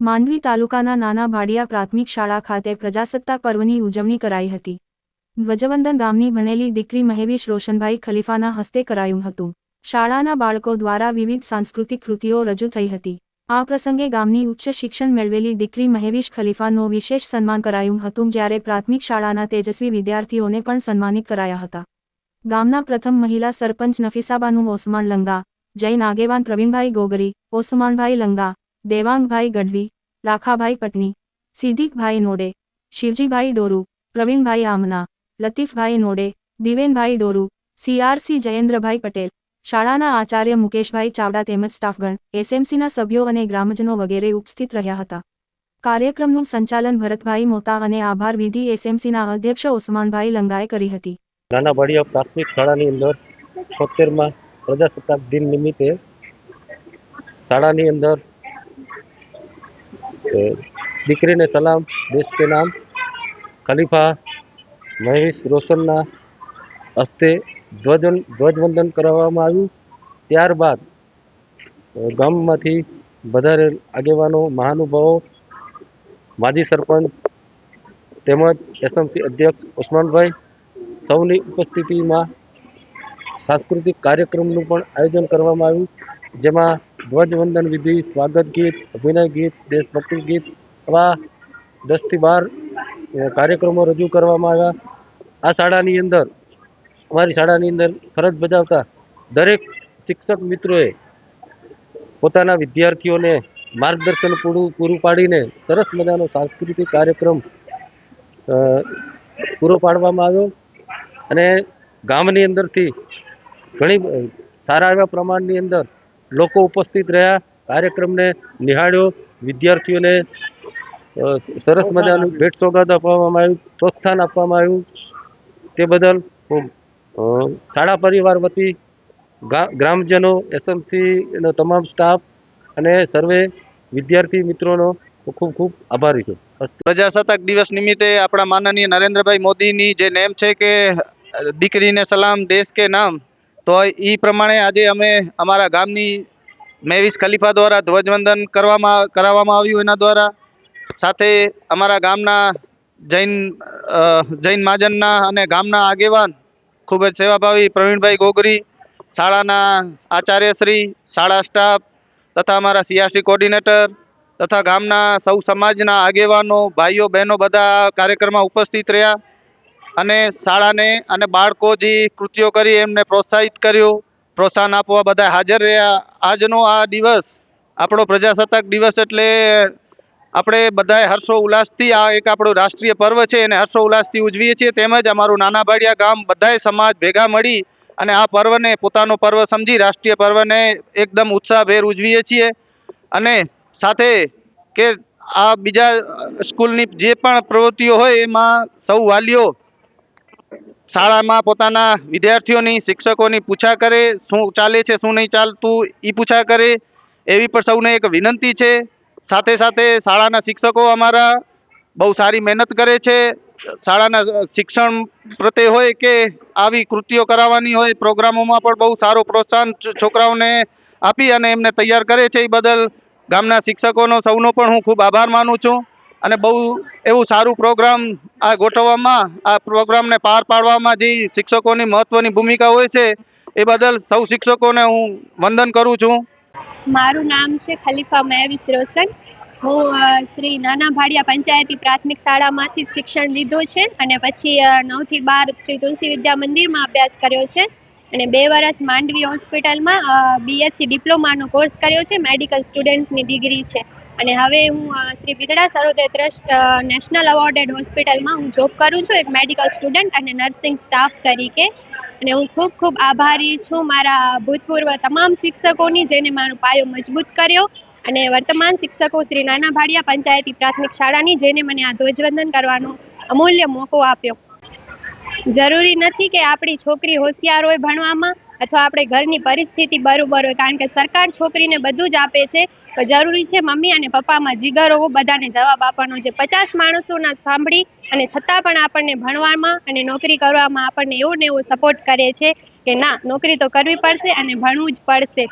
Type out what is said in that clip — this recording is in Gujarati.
માંડવી તાલુકાના નાના ભાડિયા પ્રાથમિક શાળા ખાતે પ્રજાસત્તાક પર્વની ઉજવણી કરાઈ હતી. ધ્વજવંદન ગામની ભણેલી દીકરી મહેવીશ રોશનભાઈ ખલીફાના હસ્તે કરાયું હતું. શાળાના બાળકો દ્વારા વિવિધ સાંસ્કૃતિક કૃતિઓ રજૂ થઈ હતી. આ પ્રસંગે ગામની ઉચ્ચ શિક્ષણ મેળવેલી દીકરી મહેવીશ ખલીફાનો વિશેષ સન્માન કરાયું હતું, જ્યારે પ્રાથમિક શાળાના તેજસ્વી વિદ્યાર્થીઓને પણ સન્માનિત કરાયા હતા. ગામના પ્રથમ મહિલા સરપંચ નફીસાબાનું ઓસમાણ લંગા જૈન આગેવાન પ્રવીણભાઈ ગોગરી ઓસમાણભાઈ લંગા દેવાંગભાઈ ગઢવી, લાખાભાઈ પટની, સિદ્દીકભાઈ નોડે, શિવજીભાઈ ડોરુ, પ્રવીણભાઈ આમના, લતીફભાઈ નોડે, દિવેનભાઈ ડોરુ, સીઆરસી જયેન્દ્રભાઈ પટેલ, શાળાના આચાર્ય મુકેશભાઈ ચાવડા તેમજ સ્ટાફગણ, એસએમસીના સભ્યો અને ગ્રામજનો વગેરે ઉપસ્થિત રહ્યા હતા. કાર્યક્રમનું સંચાલન ભરતભાઈ મોતા અને આભાર વિધિ એસએમસીના અધ્યક્ષ ઓસમાનભાઈ લંગાએ કરી હતી. નાના ભાડિયા પ્રાથમિક શાળાની અંદર છોતેરમાં પ્રજાસત્તાક દિન નિમિત્તે શાળાની અંદર દીકરીને સલામ દેશ કે નામ, ખલીફા મહેશ રોશનના હસ્તે ધ્વજન, ધ્વજવંદન કરવામાં આવ્યું. ત્યારબાદ ગામમાંથી વધારે આગેવાનો, મહાનુભાવો, માજી સરપંચ તેમજ એસએમસી અધ્યક્ષ ઉસ્માનભાઈ સૌની ઉપસ્થિતિમાં સાંસ્કૃતિક કાર્યક્રમનું પણ આયોજન કરવામાં આવ્યું, જેમાં ધ્વજવંદન વિધિ, સ્વાગત ગીત, અભિનય ગીત, દેશભક્તિ ગીત આવા દસથી બાર કાર્યક્રમો રજૂ કરવામાં આવ્યા. આ શાળાની અંદર, અમારી શાળાની અંદર ફરજ બજાવતા દરેક શિક્ષક મિત્રોએ પોતાના વિદ્યાર્થીઓને માર્ગદર્શન પૂરું પૂરું પાડીને સરસ મજાનો સાંસ્કૃતિક કાર્યક્રમ પૂરો પાડવામાં આવ્યો. અને ગામની અંદરથી ઘણી સારા એવા પ્રમાણની અંદર લોકો ઉપસ્થિત રહ્યા કાર્યક્રમને નિહાળ્યો વિદ્યાર્થીઓને સરસ મજાનું ભેટ સોગાદ આપવામાં આવ્યું પ્રોત્સાહન આપવામાં આવ્યું. તે બદલ હું શાળા પરિવાર વતી ગા- ગ્રામજનો એસએમસીનો તમામ સ્ટાફ અને સર્વે વિદ્યાર્થી મિત્રોનો ખૂબ ખૂબ આભારી છું. પ્રજાસત્તાક દિવસ નિમિત્તે આપણા માનનીય નરેન્દ્રભાઈ મોદીની જે નેમ છે કે દીકરીને સલામ દેશ કે નામ તો એ પ્રમાણે આજે અમે અમારા ગામની મેવિસ ખલીફા દ્વારા ધ્વજવંદન કરવામાં, કરાવવામાં આવ્યું એના દ્વારા. સાથે અમારા ગામના જૈન જૈન મહાજનના અને ગામના આગેવાન ખૂબ જ સેવાભાવી પ્રવીણભાઈ ગોગરી, શાળાના આચાર્યશ્રી શાળા સ્ટાફ તથા અમારા સીઆરસી કોર્ડિનેટર તથા ગામના સૌ સમાજના આગેવાનો, ભાઈઓ, બહેનો બધા કાર્યક્રમમાં ઉપસ્થિત રહ્યા. અને શાળાને અને બાળકો જે કૃતિઓ કરી એમને પ્રોત્સાહિત કર્યું, પ્રોત્સાહન આપવા બધા હાજર રહ્યા. આજનો આ દિવસ આપણો પ્રજાસત્તાક દિવસ એટલે આપણે બધાએ હર્ષો ઉલ્લાસથી આ એક આપણું રાષ્ટ્રીય પર્વ છે, એને હર્ષો ઉલ્લાસથી ઉજવીએ છીએ. તેમજ અમારું નાના ભાડિયા ગામ બધાએ સમાજ ભેગા મળી અને આ પર્વને, પોતાનો પર્વ સમજી રાષ્ટ્રીય પર્વને એકદમ ઉત્સાહભેર ઉજવીએ છીએ. અને સાથે કે આ બીજા સ્કૂલની જે પણ પ્રવૃત્તિઓ હોય એમાં સૌ વાલીઓ શાળામાં પોતાના વિદ્યાર્થીઓની, શિક્ષકોની પૂછા કરે, શું ચાલે છે, શું નહીં ચાલતું એ પૂછા કરે. એવી પણ સૌને એક વિનંતી છે. સાથે સાથે શાળાના શિક્ષકો અમારા બહુ સારી મહેનત કરે છે. શાળાના શિક્ષણ પ્રત્યે હોય કે આવી કૃતિઓ કરાવવાની હોય, પ્રોગ્રામોમાં પણ બહુ સારો પ્રોત્સાહન છોકરાઓને આપી અને એમને તૈયાર કરે છે. એ બદલ ગામના શિક્ષકોનો સૌનો પણ હું ખૂબ આભાર માનું છું. અને બહુ એવું સારું પ્રોગ્રામ આ ગોઠવવામાં, આ પ્રોગ્રામને પાર પાડવામાં જે શિક્ષકોની મહત્વની ભૂમિકા હોય છે, એ બદલ સૌ શિક્ષકોને હું વંદન કરું છું. મારું નામ છે ખલીફા મેવિસ રોશન. હું શ્રી નાના ભાડિયા પંચાયતી પ્રાથમિક શાળામાંથી શિક્ષણ લીધું છે અને પછી નવથી બાર શ્રી તુલસી વિદ્યા મંદિરમાં અભ્યાસ કર્યો છે. અને બે વર્ષ માંડવી હોસ્પિટલમાં બીએસસી ડિપ્લોમાનો કોર્સ કર્યો છે, મેડિકલ સ્ટુડન્ટની ડિગ્રી છે. અને હવે હું Shri Bidada Sarvodaya trust national awarded હોસ્પિટલમાં હું જોબ કરું છું, એક મેડિકલ સ્ટુડન્ટ અને નર્સિંગ સ્ટાફ તરીકે. અને હું ખૂબ ખૂબ આભારી છું મારા ભૂતપૂર્વ તમામ શિક્ષકોની જેને મારો પાયો મજબૂત કર્યો. અને વર્તમાન શિક્ષકો શ્રી નાના ભાડિયા પંચાયતી પ્રાથમિક શાળાની જેને મને આ ધ્વજવંદન કરવાનો અમૂલ્ય મોકો આપ્યો. જરૂરી નથી કે આપણી છોકરી હોશિયાર હોય ભણવામાં અથવા આપણે ઘરની પરિસ્થિતિ બરોબર હોય. કારણ કે સરકાર છોકરીને બધું જ આપે છે. પણ જરૂરી છે મમ્મી અને પપ્પામાં જીગર હોવો, બધાને જવાબ આપવાનો છે. પચાસ માણસોના સાંભળી અને છતાં પણ આપણને ભણવામાં અને નોકરી કરવામાં આપણને એવું ને એવું સપોર્ટ કરે છે કે ના, નોકરી તો કરવી પડશે અને ભણવું જ પડશે.